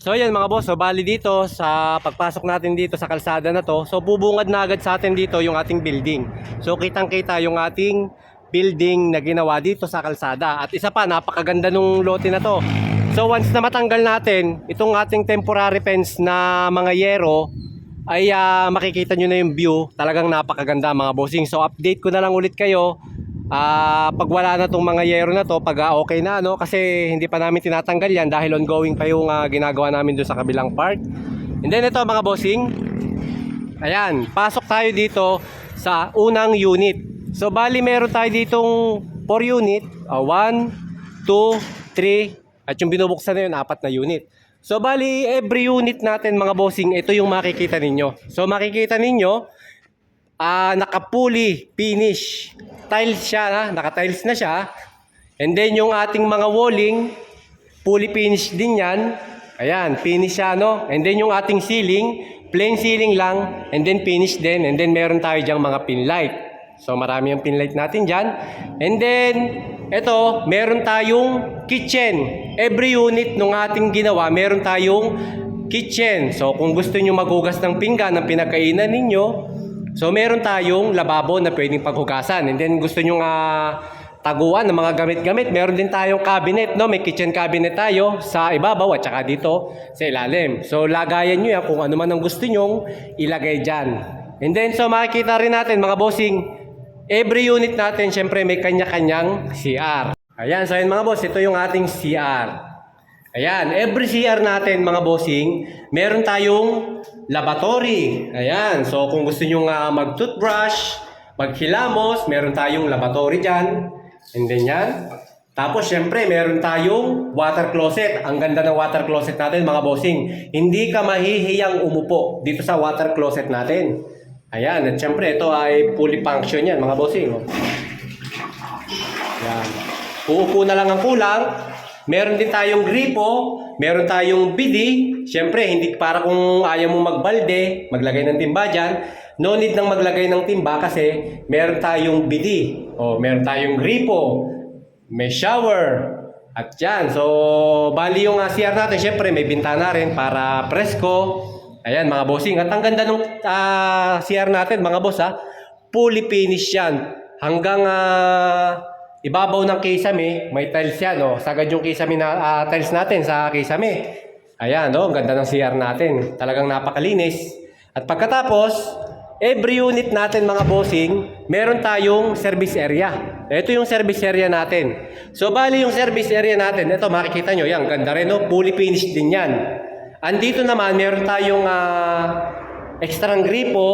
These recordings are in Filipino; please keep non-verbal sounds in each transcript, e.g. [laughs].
So ayan mga boss, so bali dito sa pagpasok natin dito sa kalsada na to, so bubungad na agad sa atin dito yung ating building. So kitang-kita yung ating building na ginawa dito sa kalsada. At isa pa, napakaganda nung lote na to. So once na matanggal natin itong ating temporary fence na mga yero, ay ah, makikita nyo na yung view. Talagang napakaganda mga bossing. So update ko na lang ulit kayo Ah, pag wala na tong mga yero na to, pag ah, okay na no kasi hindi pa namin tinatanggal yan dahil ongoing pa yung ah, ginagawa namin doon sa kabilang part. And then ito mga bossing. Ayan, pasok tayo dito sa unang unit. So bali meron tayo ditong 4 unit, 1 2 3 at yung binubuksan na yun apat na unit. So bali every unit natin mga bossing, ito yung makikita ninyo. So makikita ninyo ah nakapuli finish. Tiles siya na naka-tiles na siya. And then yung ating mga walling fully finish din yan. Ayan finish siya no? And then yung ating ceiling plain ceiling lang and then finish din. And then meron tayo diyang mga pin light. So marami ang pin light natin dyan. And then eto meron tayong kitchen. Every unit nung ating ginawa meron tayong kitchen. So kung gusto nyo maghugas ng pinggan ng pinagkainan ninyo So meron tayong lababo na pwedeng paghugasan. And then gusto nyo nga taguan ng mga gamit-gamit. Meron din tayong cabinet, no? May kitchen cabinet tayo sa ibabaw at saka dito sa ilalim. So lagayan nyo yan kung ano man ang gusto nyong ilagay dyan. And then so makikita rin natin mga bossing, every unit natin syempre may kanya-kanyang CR. Ayan, so yun mga boss, ito yung ating CR. Ayan, every CR natin mga bossing, meron tayong lavatory. Ayan, so kung gusto nyo nga mag-toothbrush, maghilamos, meron tayong lavatory dyan. And then yan. Tapos syempre, meron tayong water closet. Ang ganda ng water closet natin mga bossing. Hindi ka mahihiyang umupo dito sa water closet natin. Ayan, at syempre ito ay fully function yan mga bossing. oh. Yan. Uupo na lang ang kulang. Meron din tayong gripo, meron tayong bidi. Siyempre, hindi para kung ayaw mo magbalde, maglagay ng timba dyan. No need nang maglagay ng timba kasi meron tayong bidi. O, meron tayong gripo, may shower. At yan, so bali yung uh, CR natin, syempre may bintana rin para presko. Ayan mga bossing, at ang ganda ng ah, CR natin mga boss ha, fully finished yan. Hanggang ah, ibabaw ng kisame, may tiles yan, no? Sagad yung kisame na, ah, tiles natin sa kisame. Ayan, no? Ang ganda ng CR natin. Talagang napakalinis. At pagkatapos, every unit natin mga bossing, meron tayong service area. Ito yung service area natin. So, bali yung service area natin, ito makikita nyo, yan, ganda rin, no? Fully finished din yan. Andito naman, meron tayong ah, extra gripo.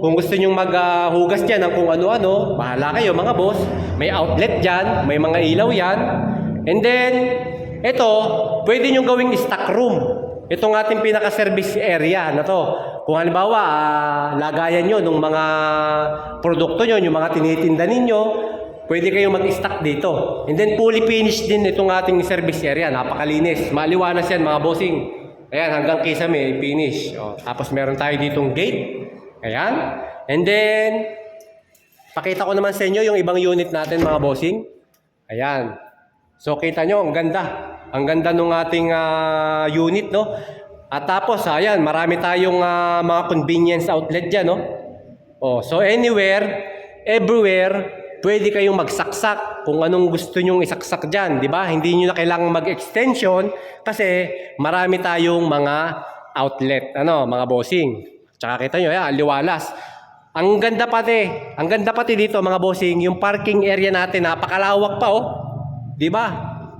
Kung gusto nyong maghugas dyan ng kung ano-ano, bahala kayo mga boss. May outlet dyan, may mga ilaw yan. And then, ito, pwede nyo gawing stock room. Itong ating pinaka-service area na to. Kung halimbawa, ah, lagayan nyo ng mga produkto nyo, yung mga tinitinda ninyo, pwede kayong mag-stock dito. And then fully finished din itong ating service area. Napakalinis. Maliwanas yan mga bossing. Ayan, hanggang kisame, finish. O, tapos meron tayo ditong gate. Ayan. And then, pakita ko naman sa inyo yung ibang unit natin mga bossing. Ayan. So, kita nyo, ang ganda. Ang ganda ng ating ah, unit, no? At tapos, ayan, marami tayong ah, mga convenience outlet dyan, no? Oh, so anywhere, everywhere, pwede kayong magsaksak kung anong gusto nyong isaksak dyan, di ba? Hindi nyo na kailangang mag-extension kasi marami tayong mga outlet, ano, mga bossing. Tsaka kita nyo, yan, liwalas. Ang ganda pati, ang ganda pati dito mga bossing, yung parking area natin, napakalawak pa oh. Di ba?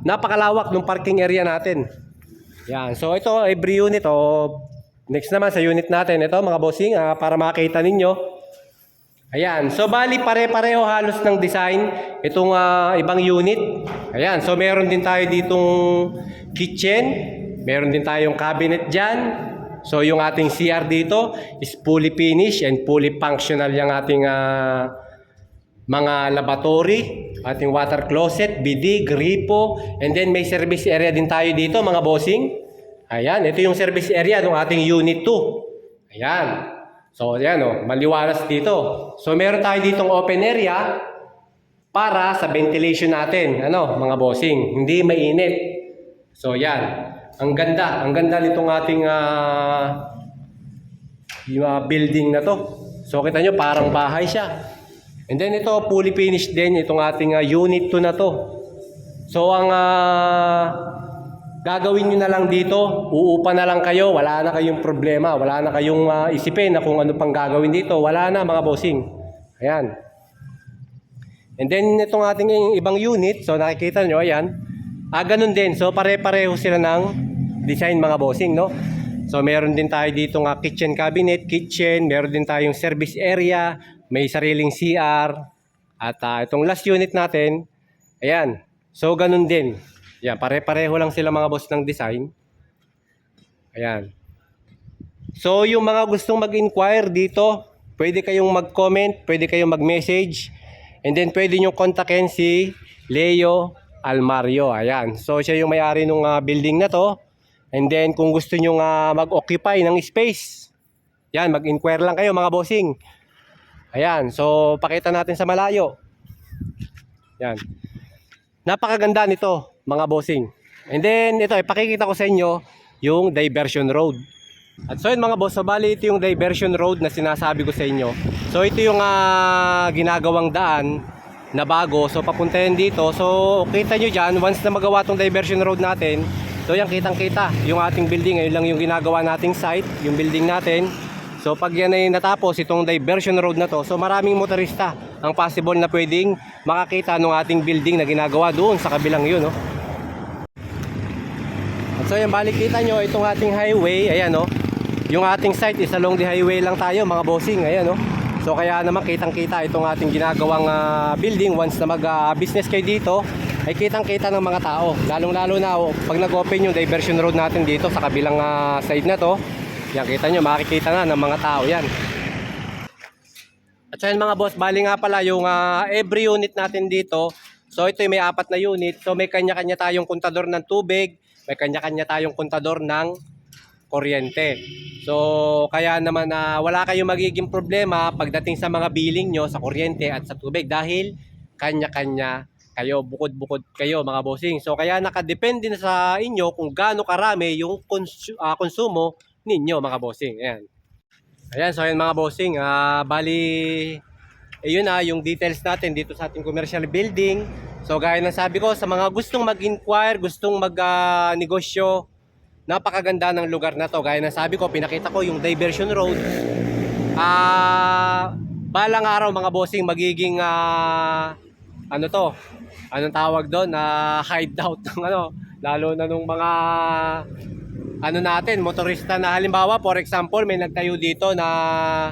Napakalawak ng parking area natin. Yan, so ito, every unit, oh, next naman sa unit natin, ito mga bossing, ah, para makita ninyo, Ayan, so bali pare-pareho halos ng design itong ah, ibang unit. Ayan, so meron din tayo ditong kitchen, meron din tayong cabinet dyan. So yung ating CR dito is fully finished and fully functional yung ating ah, mga laboratory, ating water closet, BD, gripo, and then may service area din tayo dito mga bossing. Ayan, ito yung service area ng ating unit 2. Ayan. So, ayan o, maliwalas dito. So, meron tayo ditong open area para sa ventilation natin. Ano, mga bossing, hindi mainit. So, yan. Ang ganda. Ang ganda nitong ating ah, yung ah, building na to. So kita nyo, parang bahay siya. And then ito, fully finished din itong ating ah, unit 2 na to. So ang ah, gagawin nyo na lang dito, uupa na lang kayo, wala na kayong problema, wala na kayong ah, isipin na kung ano pang gagawin dito, wala na mga bossing. Ayan. And then itong ating ibang unit, so nakikita nyo, ayan, ah, ganun din. So pare-pareho sila ng design mga bossing, no? So meron din tayo dito nga kitchen cabinet, kitchen, meron din tayong service area, may sariling CR, at ah, itong last unit natin, ayan, so ganun din. Ayan, pare-pareho lang sila mga boss ng design. Ayan. So yung mga gustong mag-inquire dito, pwede kayong mag-comment, pwede kayong mag-message, and then pwede nyo kontakin si Leo Almario. Ayan. So siya yung may-ari ng building na to. And then kung gusto nyo nga mag-occupy ng space, yan, mag-inquire lang kayo mga bossing. Ayan. So pakita natin sa malayo. Yan. Napakaganda nito mga bossing. And then ito, ipakikita ko sa inyo yung diversion road. At so yun mga boss, so bali ito yung diversion road na sinasabi ko sa inyo. So ito yung ah, ginagawang daan na bago. So papunta yan dito. So kita nyo dyan, once na magawa tong diversion road natin, so yan kitang kita yung ating building. Ngayon lang yung ginagawa nating site, yung building natin. So pag yan ay natapos, itong diversion road na to, so maraming motorista ang possible na pwedeng makakita ng ating building na ginagawa doon sa kabilang yun. No? So yan, balik nyo, itong ating highway, ayan no. Yung ating site is along the highway lang tayo mga bossing, ayan no. So kaya naman kitang kita itong ating ginagawang ah, building once na mag-business kayo dito ay kitang kita ng mga tao. Lalong lalo na oh, pag nag-open yung diversion road natin dito sa kabilang ah, side na to. Yan kita nyo, makikita na ng mga tao yan. At yan mga boss, bali nga pala yung ah, every unit natin dito. So ito may apat na unit. So may kanya-kanya tayong kontador ng tubig, may kanya-kanya tayong kontador ng kuryente. So kaya naman na wala kayong magiging problema pagdating sa mga billing nyo sa kuryente at sa tubig dahil kanya-kanya kayo, bukod-bukod kayo mga bossing. So kaya nakadepende na sa inyo kung gaano karami yung konsu- ah, konsumo ninyo mga bossing. Ayan. Ayan, so ayan mga bossing, ah bali, ayun na yung details natin dito sa ating commercial building. So gaya ng sabi ko, sa mga gustong mag-inquire, gustong mag-negosyo, napakaganda ng lugar na to. Gaya ng sabi ko, pinakita ko yung diversion road. Ah, balang araw mga bossing, magiging ah, ano to, anong tawag doon, na hideout ng [laughs] ano, lalo na nung mga ano natin, motorista na halimbawa, for example, may nagtayo dito na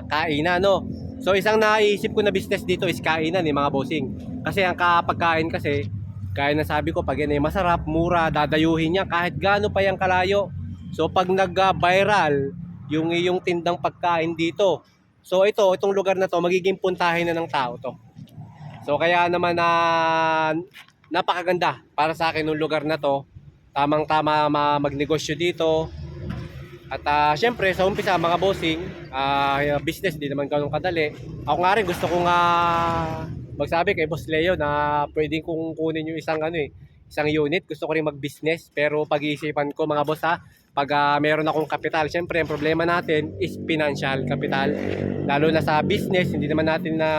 kainan, no? So, isang naisip ko na business dito is kainan, eh, mga bossing. Kasi ang kapagkain kasi, gaya na sabi ko, pag yan ay masarap, mura, dadayuhin niya kahit gaano pa yung kalayo. So, pag nag-viral, yung iyong tindang pagkain dito, so ito, itong lugar na to, magiging puntahin na ng tao to. So, kaya naman na napakaganda para sa akin ng lugar na to tamang-tama ma- magnegosyo dito. At ah, syempre sa umpisa mga bossing, ah, business di naman ganun kadali. Ako nga rin gusto ko nga magsabi kay Boss Leo na pwedeng kong kunin yung isang ano eh, isang unit. Gusto ko rin mag-business pero pag-iisipan ko mga boss ha, pag ah, meron akong kapital, syempre ang problema natin is financial capital. Lalo na sa business, hindi naman natin na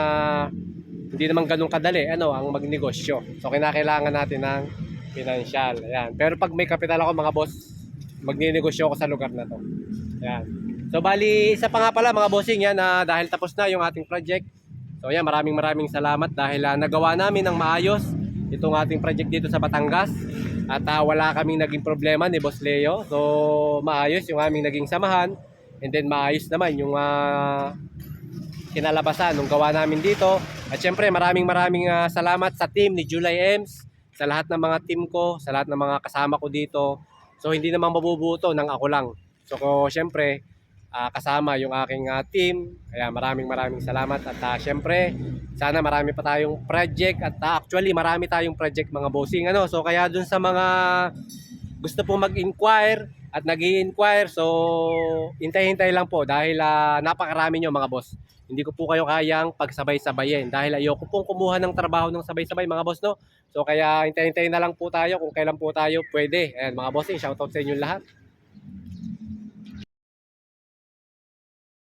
hindi naman ganun kadali ano ang magnegosyo. So kinakailangan natin ng financial. Ayan. Pero pag may kapital ako mga boss, magninegosyo ako sa lugar na to. Ayan. So bali, isa pa nga pala mga bossing yan na dahil tapos na yung ating project. So yan, maraming maraming salamat dahil ah, nagawa namin ng maayos itong ating project dito sa Batangas. At ah, wala kaming naging problema ni Boss Leo. So maayos yung aming naging samahan. And then maayos naman yung ah, kinalabasan nung gawa namin dito. At syempre maraming maraming ah, salamat sa team ni July Ems, sa lahat ng mga team ko, sa lahat ng mga kasama ko dito. So hindi naman mabubuto ng ako lang. So ko syempre ah, kasama yung aking ah, team. Kaya maraming maraming salamat at ah, syempre sana marami pa tayong project at ah, actually marami tayong project mga bossing ano. So kaya dun sa mga gusto pong mag-inquire at nag inquire So, hintay-hintay lang po dahil ah, napakarami nyo mga boss. Hindi ko po kayo kayang pagsabay-sabayin dahil ayoko pong kumuha ng trabaho ng sabay-sabay mga boss no. So kaya hintay-hintay na lang po tayo kung kailan po tayo pwede. Ayan mga bossing, shoutout sa inyo lahat.